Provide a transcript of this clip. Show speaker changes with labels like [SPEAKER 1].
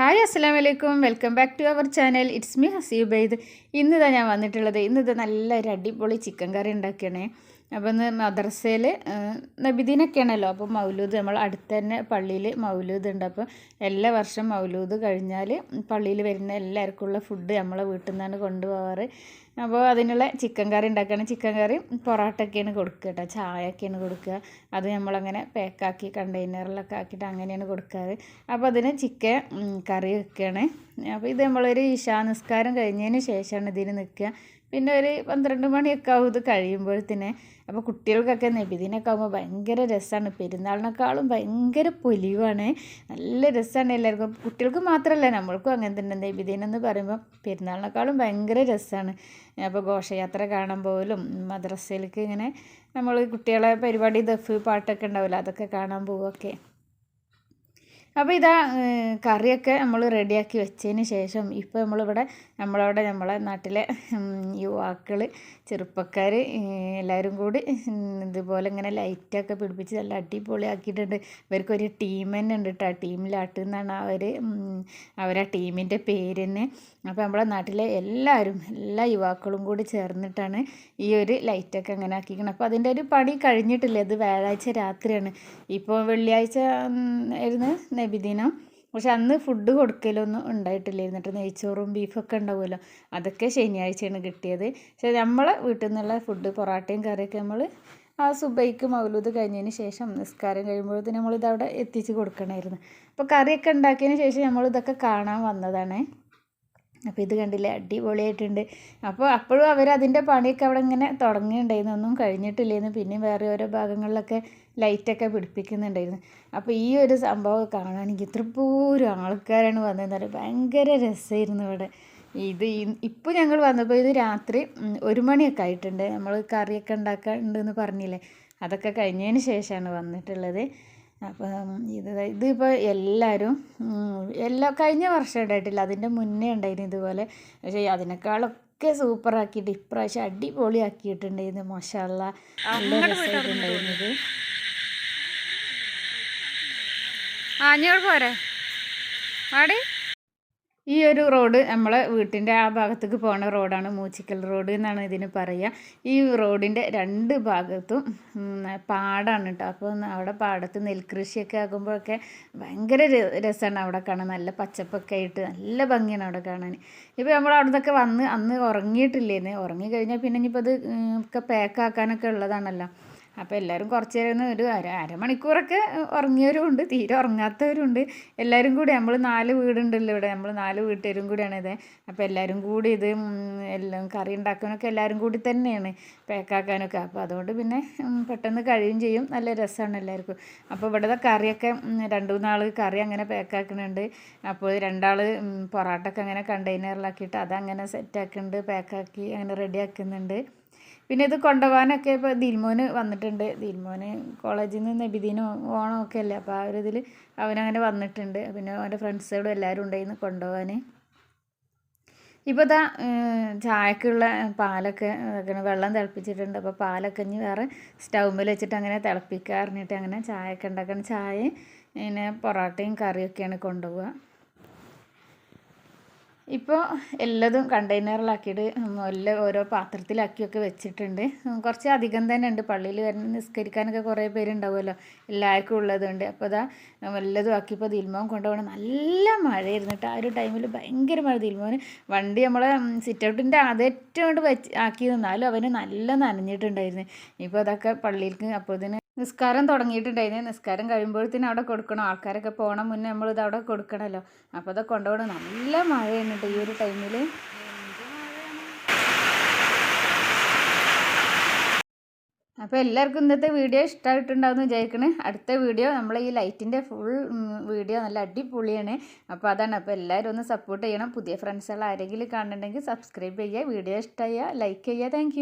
[SPEAKER 1] Hi അസ്സാം വലൈക്കും welcome back to our channel. It's me ഹസീബൈദ് ഇന്നിതാ ഞാൻ വന്നിട്ടുള്ളത്. ഇന്നിത് നല്ലൊരു അടിപൊളി ചിക്കൻ കറി ഉണ്ടാക്കണേ അപ്പോൾ ഇന്ന് മദ്രസയിൽ നബിദിനൊക്കെയാണല്ലോ. അപ്പോൾ മൗലൂദ് നമ്മൾ അടുത്ത് തന്നെ പള്ളിയിൽ മൗലൂദ് ഉണ്ട്. അപ്പോൾ എല്ലാ വർഷം മൗലൂദ് കഴിഞ്ഞാൽ പള്ളിയിൽ വരുന്ന എല്ലാവർക്കും ഉള്ള ഫുഡ് നമ്മളെ വീട്ടിൽ നിന്നാണ് കൊണ്ടുപോകാറ് അപ്പോൾ അതിനുള്ള ചിക്കൻ കറി ഉണ്ടാക്കുകയാണ്. ചിക്കൻ കറി പൊറോട്ടയൊക്കെയാണ് കൊടുക്കുക കേട്ടോ. ചായയൊക്കെയാണ് കൊടുക്കുക. അത് നമ്മളങ്ങനെ പാക്കാക്കി കണ്ടെയ്നറിലൊക്കെ ആക്കിയിട്ട് അങ്ങനെയാണ് കൊടുക്കാറ്. അപ്പോൾ അതിന് ചിക്കൻ കറി വെക്കുകയാണ്. അപ്പോൾ ഇത് നമ്മളൊരു നിസ്കാരം കഴിഞ്ഞതിന് ശേഷമാണ് ഇതിന് നിൽക്കുക. പിന്നെ ഒരു പന്ത്രണ്ട് മണിയൊക്കെ ആവും ഇത് കഴിയുമ്പോഴത്തേന്. അപ്പോൾ കുട്ടികൾക്കൊക്കെ നബിദിനൊക്കെ ആകുമ്പോൾ ഭയങ്കര രസമാണ്. പെരുന്നാളിനേക്കാളും ഭയങ്കര പൊലിവാണ്. നല്ല രസമാണ് എല്ലാവർക്കും. കുട്ടികൾക്ക് മാത്രമല്ല നമ്മൾക്കും അങ്ങനെ തന്നെ. നബിദിനം എന്ന് പറയുമ്പോൾ പെരുന്നാളിനേക്കാളും ഭയങ്കര രസമാണ്. അപ്പോൾ ഘോഷയാത്ര കാണാൻ പോലും മദ്രസയിലേക്ക് ഇങ്ങനെ നമ്മൾ കുട്ടികളെ പരിപാടി ദഫ് പാട്ടൊക്കെ ഉണ്ടാവില്ല അതൊക്കെ കാണാൻ പോവുമൊക്കെ അപ്പോൾ ഇതാ കറിയൊക്കെ നമ്മൾ റെഡിയാക്കി വെച്ചതിന് ശേഷം ഇപ്പോൾ നമ്മളിവിടെ നമ്മളവിടെ നമ്മളെ നാട്ടിലെ യുവാക്കൾ ചെറുപ്പക്കാർ എല്ലാവരും കൂടി ഇതുപോലെ ഇങ്ങനെ ലൈറ്റൊക്കെ പിടിപ്പിച്ച് നല്ല അടിപൊളിയാക്കിയിട്ടുണ്ട്. ഇവർക്കൊരു ടീം തന്നെ ഉണ്ട് കേട്ടോ ടീമിലാട്ട് എന്നാണ് അവർ അവരാ ടീമിന്റെ പേര് തന്നെ. അപ്പോൾ നമ്മളെ നാട്ടിലെ എല്ലാവരും എല്ലാ യുവാക്കളും കൂടി ചേർന്നിട്ടാണ് ഈ ഒരു ലൈറ്റൊക്കെ അങ്ങനെ ആക്കിക്കണം അപ്പോൾ അതിന്റെ ഒരു പണി കഴിഞ്ഞിട്ടില്ല? അത് വ്യാഴാഴ്ച രാത്രിയാണ്. ഇപ്പോൾ വെള്ളിയാഴ്ച ആയിരുന്നു. നബിദിനം. പക്ഷെ അന്ന് ഫുഡ് കൊടുക്കലൊന്നും ഉണ്ടായിട്ടില്ല. എന്നിട്ട് നെയ്ച്ചോറും ബീഫൊക്കെ ഉണ്ടാവുമല്ലോ. അതൊക്കെ ശനിയാഴ്ചയാണ് കിട്ടിയത്. പക്ഷേ നമ്മളെ വീട്ടിൽ നിന്നുള്ള ഫുഡ് പൊറാട്ടയും കറിയൊക്കെ നമ്മൾ ആ സുബൈക്ക് മൗലൂദ് കഴിഞ്ഞതിന് ശേഷം നിസ്കാരം കഴിയുമ്പോഴത്തേന് നമ്മളിതവിടെ എത്തിച്ച് കൊടുക്കണമായിരുന്നു അപ്പോൾ കറിയൊക്കെ ഉണ്ടാക്കിയതിന് ശേഷം നമ്മളിതൊക്കെ കാണാൻ വന്നതാണ്. അപ്പോൾ ഇത് കണ്ടില്ലേ? അടിപൊളിയായിട്ടുണ്ട്. അപ്പോൾ അപ്പോഴും അവർ അതിന്റെ പണിയൊക്കെ അവിടെ ഇങ്ങനെ തുടങ്ങിയിട്ടുണ്ടായിരുന്നു ഒന്നും കഴിഞ്ഞിട്ടില്ലായിരുന്നു പിന്നെയും വേറെ ഓരോ ഭാഗങ്ങളിലൊക്കെ ലൈറ്റൊക്കെ പിടിപ്പിക്കുന്നുണ്ടായിരുന്നു. അപ്പോൾ ഈ ഒരു സംഭവം കാണാനെങ്കിൽ ഇത്രപ്പോരും ആൾക്കാരാണ് വന്നതെന്ന് പറയുന്നത് ഭയങ്കര രസമായിരുന്നു ഇവിടെ. ഇത് ഇപ്പോൾ ഞങ്ങൾ വന്നപ്പോൾ ഇത് രാത്രി ഒരു മണിയൊക്കെ ആയിട്ടുണ്ട്. നമ്മൾ കറിയൊക്കെ ഉണ്ടാക്കാനുണ്ടെന്ന് പറഞ്ഞില്ലേ? അതൊക്കെ കഴിഞ്ഞതിന് ശേഷമാണ് വന്നിട്ടുള്ളത്. അപ്പം ഇത് ഇതിപ്പോൾ എല്ലാവരും എല്ലാ കഴിഞ്ഞ വർഷം ഉണ്ടായിട്ടില്ല അതിന്റെ മുന്നേ ഉണ്ടായിരുന്നു ഇതുപോലെ. പക്ഷേ അതിനേക്കാളൊക്കെ സൂപ്പറാക്കിയിട്ട് ഇപ്രാവശ്യം അടിപൊളിയാക്കിയിട്ടുണ്ടായിരുന്നു. മഷാല്ല നല്ല രസമായിട്ടുണ്ടായിരുന്നത് ആ പോരെ? ആടി ഈ ഒരു റോഡ് നമ്മളെ വീട്ടിന്റെ ആ ഭാഗത്തേക്ക് പോകുന്ന റോഡാണ് മൂച്ചിക്കൽ റോഡ് എന്നാണ് ഇതിന് പറയുക ഈ റോഡിന്റെ രണ്ട് ഭാഗത്തും പാടാണ് കേട്ടോ അപ്പോൾ അവിടെ പാടത്ത് നെൽകൃഷിയൊക്കെ ആകുമ്പോഴൊക്കെ ഭയങ്കര രസമാണ് അവിടെ കാണാൻ. നല്ല പച്ചപ്പൊക്കെ ആയിട്ട് നല്ല ഭംഗിയാണ് അവിടെ കാണാൻ. ഇപ്പോൾ നമ്മൾ അവിടെ നിന്നൊക്കെ വന്ന് അന്ന് ഉറങ്ങിയിട്ടില്ലേന്ന്. ഉറങ്ങി കഴിഞ്ഞാൽ പിന്നെ ഇനിയിപ്പോൾ അത് ഒക്കെ പാക്കാക്കാനൊക്കെ ഉള്ളതാണല്ലോ. അപ്പോൾ എല്ലാവരും കുറച്ച് നേരം ഒരു അര അരമണിക്കൂറൊക്കെ ഉറങ്ങിയവരുമുണ്ട് തീരെ ഉറങ്ങാത്തവരുണ്ട്. എല്ലാവരും കൂടി നമ്മൾ നാല് വീടുണ്ടല്ലോ ഇവിടെ നമ്മൾ നാല് വീട്ടുകാരും കൂടിയാണ് ഇത്. അപ്പോൾ എല്ലാവരും കൂടി ഇത് എല്ലാം കറി ഉണ്ടാക്കാനൊക്കെ എല്ലാവരും കൂടി തന്നെയാണ് പാക്കാക്കാനൊക്കെ അപ്പോൾ അതുകൊണ്ട് പിന്നെ പെട്ടെന്ന് കഴിയും ചെയ്യും. നല്ല രസമാണ് എല്ലാവർക്കും അപ്പോൾ ഇവിടുത്തെ കറിയൊക്കെ രണ്ട് മൂന്നാൾ കറി അങ്ങനെ പാക്കാക്കുന്നുണ്ട് അപ്പോൾ രണ്ടാൾ പൊറാട്ടൊക്കെ അങ്ങനെ കണ്ടെയ്നറിലാക്കിയിട്ട് അതങ്ങനെ സെറ്റാക്കുന്നുണ്ട് പാക്കാക്കി അങ്ങനെ റെഡിയാക്കുന്നുണ്ട് പിന്നെ ഇത് കൊണ്ടുപോകാനൊക്കെ ഇപ്പോൾ ദിൽമോന് വന്നിട്ടുണ്ട്. ദിൽമോന് കോളേജിൽ നിന്ന് നബിദിനും ഓണമൊക്കെ അല്ലേ? അപ്പോൾ ആ ഒരു ഇതിൽ അവനങ്ങനെ വന്നിട്ടുണ്ട്. പിന്നെ അവന്റെ ഫ്രണ്ട്സുകളും എല്ലാവരും ഉണ്ടായിരുന്നു കൊണ്ടുപോകാൻ ഇപ്പോൾ ഇതാ ചായക്കുള്ള പാലൊക്കെ വെള്ളം തിളപ്പിച്ചിട്ടുണ്ട്. അപ്പോൾ പാലൊക്കെ ഇനി വേറെ സ്റ്റൗമ്മിൽ വെച്ചിട്ട് അങ്ങനെ തിളപ്പിക്കാറിഞ്ഞിട്ട് അങ്ങനെ ചായയൊക്കെ ഉണ്ടാക്കണം ചായ പിന്നെ പൊറോട്ടയും കറിയൊക്കെയാണ് കൊണ്ടുപോവുക ഇപ്പോൾ എല്ലാതും കണ്ടെയ്നറിലാക്കിയിട്ട് എല്ലാം ഓരോ പാത്രത്തിലാക്കിയൊക്കെ വെച്ചിട്ടുണ്ട്. കുറച്ച് അധികം തന്നെ ഉണ്ട്. പള്ളിയിൽ വരുന്ന നിസ്കരിക്കാനൊക്കെ കുറേ പേരുണ്ടാവുമല്ലോ എല്ലാവർക്കും ഉള്ളതുണ്ട് അപ്പോൾ അതാ വല്ലതും ആക്കിയപ്പോൾ ദിൽമോൻ കൊണ്ടുപോകണം. നല്ല മഴയായിരുന്നു കേട്ടോ. ആ ഒരു ടൈമിൽ ഭയങ്കര മഴ. ദിൽമോന് വണ്ടി നമ്മളെ സിറ്റൗട്ടിന്റെ അതേറ്റവും കൊണ്ട് വെച്ച് ആക്കി നിന്നാലും അവന് നല്ല നനഞ്ഞിട്ടുണ്ടായിരുന്നു. ഇപ്പോൾ അതൊക്കെ പള്ളിയിലേക്ക് അപ്പോൾ ഇതിന് നിസ്കാരം തുടങ്ങിയിട്ടുണ്ടായിരുന്നു നിസ്കാരം കഴിയുമ്പോഴത്തേനും അവിടെ കൊടുക്കണം. ആൾക്കാരൊക്കെ പോകണം മുന്നേ നമ്മളിത് അവിടെ കൊടുക്കണമല്ലോ അപ്പോൾ അതൊക്കെ കൊണ്ടുപോകണം. നല്ല മഴയാണ് കേട്ടോ ഈ ഒരു ടൈമിൽ അപ്പോൾ എല്ലാവർക്കും ഇന്നത്തെ വീഡിയോ ഇഷ്ടമായിട്ടുണ്ടാവുമെന്ന് വിചാരിക്കണേ. അടുത്ത വീഡിയോ നമ്മൾ ഈ ലൈറ്റിന്റെ ഫുൾ വീഡിയോ നല്ല അടിപൊളിയാണ്. അപ്പോൾ അതാണ്. അപ്പോൾ എല്ലാവരും ഒന്ന് സപ്പോർട്ട് ചെയ്യണം. പുതിയ ഫ്രണ്ട്സുകൾ ആരെങ്കിലും കാണുന്നുണ്ടെങ്കിൽ സബ്സ്ക്രൈബ് ചെയ്യുക. വീഡിയോ ഇഷ്ടമായ ലൈക്ക് ചെയ്യുക. താങ്ക്